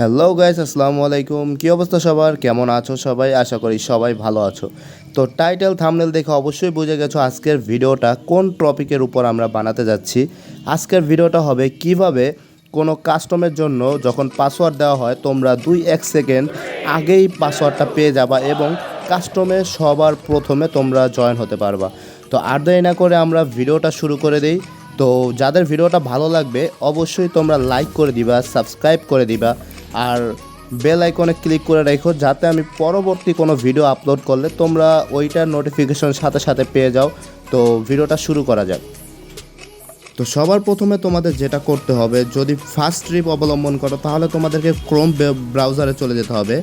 Hello guys আসসালামু আলাইকুম। কী অবস্থা সবার? কেমন আছো সবাই? আশা করি সবাই ভালো আছো। তো টাইটেল থামনেল দেখে অবশ্যই বুঝে গেছো আজকের ভিডিওটা কোন টপিকের উপর আমরা বানাতে যাচ্ছি। আজকের ভিডিওটা হবে কীভাবে কোনো কাস্টমের জন্য যখন পাসওয়ার্ড দেওয়া হয়, তোমরা দুই এক সেকেন্ড আগেই পাসওয়ার্ডটা পেয়ে যাবা এবং কাস্টমে সবার প্রথমে তোমরা জয়েন হতে পারবা। তো আর দেরি না করে আমরা ভিডিওটা শুরু করে দিই। তো যাদের ভিডিওটা ভালো লাগবে, অবশ্যই তোমরা লাইক করে দিবা সাবস্ক্রাইব করে দিবা। আর বেল আইকনে ক্লিক করে রেখো, যাতে আমি পরবর্তী কোনো ভিডিও আপলোড করলে তোমরা ওইটার নোটিফিকেশন সাথে সাথে পেয়ে যাও। তো ভিডিওটা শুরু করা যাক। তো সবার প্রথমে তোমাদের যেটা করতে হবে, যদি ফার্স্ট ট্রিপ অবলম্বন করো, তাহলে তোমাদেরকে ক্রোম ব্রাউজারে চলে যেতে হবে।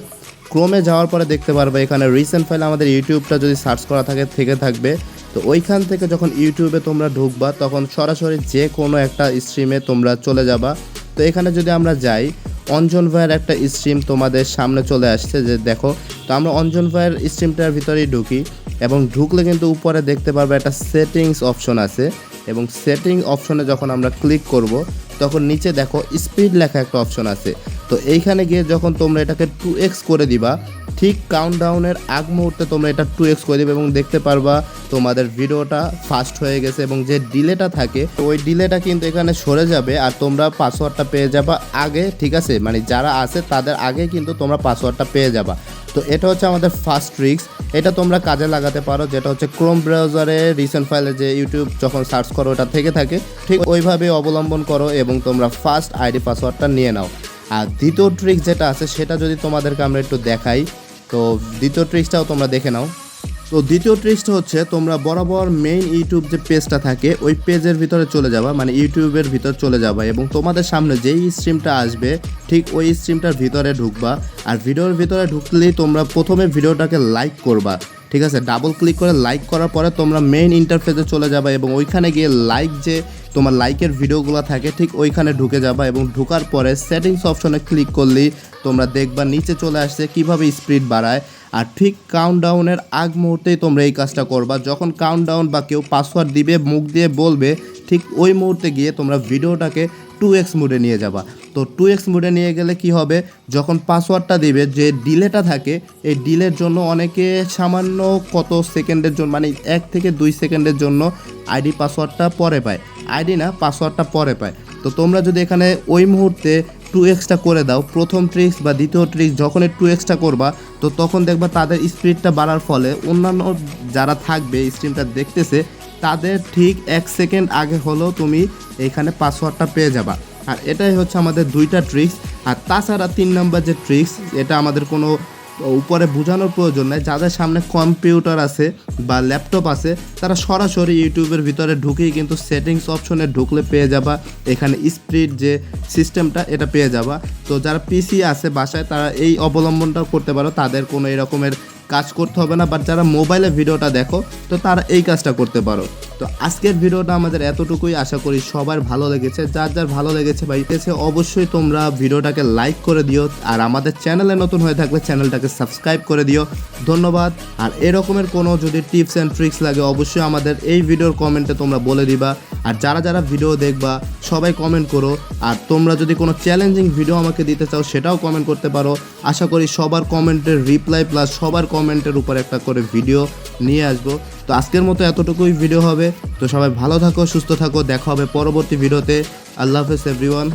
ক্রোমে যাওয়ার পরে দেখতে পারবে, এখানে রিসেন্ট ফাইল আমাদের ইউটিউবটা যদি সার্চ করা থাকে, থেকে থাকবে। তো ওইখান থেকে যখন ইউটিউবে তোমরা ঢুকবা, তখন সরাসরি যে কোনো একটা স্ট্রিমে তোমরা চলে যাবা। তো এখানে যদি আমরা যাই অঞ্জন ভাইয়ের একটা স্ট্রিম তোমাদের সামনে চলে আসছে যে দেখো, তো আমরা অঞ্জন ভাইয়ের স্ট্রিমটার ভিতরেই ঢুকি এবং ঢুকলে কিন্তু উপরে দেখতে পারবে একটা সেটিংস অপশন আছে এবং সেটিং অপশনে যখন আমরা ক্লিক করব, তখন নিচে দেখো স্পিড লেখা একটা অপশন আছে। তো এইখানে গিয়ে যখন তোমরা এটাকে টু এক্স করে দিবা ঠিক কাউন্টডাউনের আগ মুহূর্তে তোমরা এটা টু এক্স করে দিবে এবং দেখতে পারবা তোমাদের ভিডিওটা ফাস্ট হয়ে গেছে এবং যে ডিলেটা থাকে ওই ডিলেটা কিন্তু এখানে সরে যাবে আর তোমরা পাসওয়ার্ডটা পেয়ে যাবা আগে, ঠিক আছে? মানে যারা আছে তাদের আগে কিন্তু তোমরা পাসওয়ার্ডটা পেয়ে যাবা। তো এটা হচ্ছে আমাদের ফার্স্ট ট্রিক্স এটা তোমরা কাজে লাগাতে পারো, যেটা হচ্ছে ক্রোম ব্রাউজারে রিসেন্ট ফাইলে যে ইউটিউব যখন সার্চ করো, ওটা থেকে থাকে। ঠিক ওইভাবে অবলম্বন করো এবং তোমরা ফার্স্ট আইডি পাসওয়ার্ডটা নিয়ে নাও। আর দ্বিতীয় ট্রিক যেটা আছে, সেটা যদি তোমাদেরকে আমরা একটু দেখাই তো দ্বিতীয় ট্রিক্সটাও তোমরা দেখে নাও। তো দ্বিতীয় ট্রিক্সটা হচ্ছে তোমরা বরাবর মেইন ইউটিউব যে পেজটা থাকে, ওই পেজের ভিতরে চলে যাবা মানে ইউটিউবের ভিতর চলে যাবা এবং তোমাদের সামনে যেই স্ট্রিমটা আসবে, ঠিক ওই স্ট্রিমটার ভিতরে ঢুকবা। আর ভিডিওর ভিতরে ঢুকলেই তোমরা প্রথমে ভিডিওটাকে লাইক করবা। ঠিক আছে? ডাবল ক্লিক করে লাইক করার পরে তোমরা মেইন ইন্টারফেসে চলে যাবে এবং ওইখানে গিয়ে লাইক যে তোমার লাইকের ভিডিওগুলো থাকে, ঠিক ওইখানে ঢুকে যাবা এবং ঢুকার পরে সেটিংস অপশনে ক্লিক করলেই তোমরা দেখবা নিচে চলে আসছে কীভাবে স্পিড বাড়ায়। আর ঠিক কাউন্টডাউনের আগ মুহূর্তেই তোমরা এই কাজটা করবা। যখন কাউন্টডাউন বা কেউ পাসওয়ার্ড দিবে, মুখ দিয়ে বলবে, ঠিক ওই মুহূর্তে গিয়ে তোমরা ভিডিওটাকে টু এক্স মোডে নিয়ে যাবা। তো টু এক্স মোডে নিয়ে গেলে কি হবে? যখন পাসওয়ার্ডটা দিবে, যে ডিলেটা থাকে, এই ডিলের জন্য অনেকে সামান্য কত সেকেন্ডের জন্য মানে এক থেকে দুই সেকেন্ডের জন্য আইডি পাসওয়ার্ডটা পরে পায়। আইডি না পাসওয়ার্ডটা পরে পায়। তো তোমরা যদি এখানে ওই মুহূর্তে টু এক্সটা করে দাও, প্রথম ট্রিক্স বা দ্বিতীয় ট্রিক্স যখন টু এক্সটা করবা, তো তখন দেখবা তাদের স্পিডটা বাড়ার ফলে অন্যান্য যারা থাকবে স্ট্রিমটা দেখতেছে, তাদের ঠিক এক সেকেন্ড আগে হলেও তুমি এখানে পাসওয়ার্ডটা পেয়ে যাবা। আর এটাই হচ্ছে আমাদের দুইটা ট্রিক্স আর তাছাড়া তিন নম্বর যে ট্রিক্স এটা আমাদের কোনো উপরে বোঝানোর প্রয়োজন নেই। যাদের সামনে কম্পিউটার আছে বা ল্যাপটপ আছে, তারা সরাসরি ইউটিউবের ভিতরে ঢুকেই কিন্তু সেটিংস অপশনে ঢুকলে পেয়ে যাবা। এখানে স্পিড যে সিস্টেমটা এটা পেয়ে যাবা। তো যারা পিসি আছে বাসায়, তারা এই অবলম্বনটাও করতে পারো। তাদের কোনো এরকমের কাজ করতে হবে না। বাট যারা মোবাইলে ভিডিওটা দেখো, তো তারা এই কাজটা করতে পারো। তো আজকের ভিডিওটা আমাদের এতটুকুই। আশা করি সবার ভালো লেগেছে। যার যার ভালো লেগেছে ইতেছে অবশ্যই তোমরা ভিডিওটাকে লাইক করে দিও। আর আমাদের চ্যানেলে নতুন হয়ে থাকলে চ্যানেলটাকে সাবস্ক্রাইব করে দিও। ধন্যবাদ। আর এরকমের কোনো যদি টিপস অ্যান্ড ট্রিক্স লাগে, অবশ্যই আমাদের এই ভিডিওর কমেন্টে তোমরা বলে দিবা। আর যারা যারা ভিডিও দেখবা, সবাই কমেন্ট করো। আর তোমরা যদি কোনো চ্যালেঞ্জিং ভিডিও আমাকে দিতে চাও, সেটাও কমেন্ট করতে পারো। আশা করি সবার কমেন্টের রিপ্লাই প্লাস সবার কমেন্টের উপর একটা করে ভিডিও নিয়ে আসব। তো আজকের মতো এতটুকুই ভিডিও হবে। তো সবাই ভালো থাকো, সুস্থ থাকো। দেখা হবে পরবর্তী ভিডিওতে আল্লাহ হাফেজ এভরিওয়ান